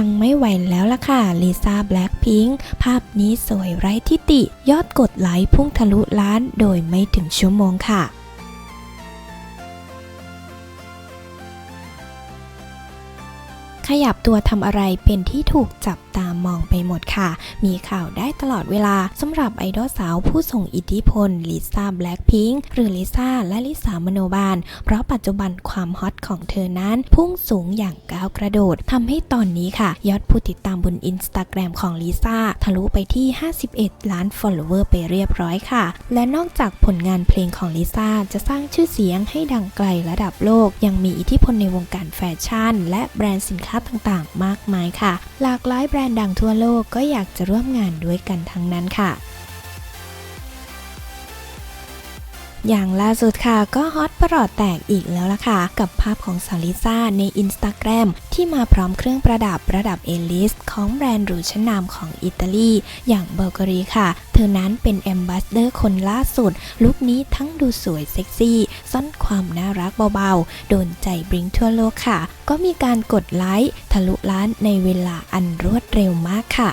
ปังไม่ไหวแล้วล่ะค่ะลิซ่าแบล็คพิงค์ภาพนี้สวยไร้ทิติ ยอดกดไลค์พุ่งทะลุล้านโดยไม่ถึงชั่วโมงค่ะ ขยับตัวทำอะไรเป็นที่ถูกจับตามองไปหมดค่ะ มีข่าวได้ตลอดเวลาสำหรับไอดอลสาวผู้ส่งอิทธิพลลิซ่าแบล็คพิงค์หรือลิซ่าและลิซ่ามโนบาล เพราะปัจจุบันความฮอตของเธอนั้น พุ่งสูงอย่างก้าวกระโดดทำให้ตอนนี้ค่ะ ยอดผู้ติดตามบนอินสตาแกรมของลิซ่าทะลุไปที่ 51 ล้าน follower ไปเรียบร้อยค่ะ และนอกจากผลงานเพลงของลิซ่าจะสร้างชื่อเสียงให้ดังไกลระดับโลก ยังมีอิทธิพลในวงการแฟชั่น และแบรนด์สินค้าต่างๆ มากมายค่ะ หลากหลายแบรนด์ดังทั่วโลกก็อยากจะร่วมงานด้วยกันทั้งนั้นค่ะ อย่างล่าสุดค่ะก็ฮอตประหลอดแตกอีกแล้วล่ะค่ะ กับภาพของสาวลิซ่าในอินสตาแกรมที่มาพร้อมเครื่องประดับระดับเอลิสของแบรนด์หรูชั้นนำของอิตาลีอย่างเบลกอรีค่ะ เธอนั้นเป็นแอมบาสเดอร์คนล่าสุด ลุคนี้ทั้งดูสวยเซ็กซี่ ซ่อนความน่ารักเบาๆ โดนใจบริงทั่วโลกค่ะ ก็มีการกดไลค์ทะลุล้านในเวลาอันรวดเร็วมากค่ะ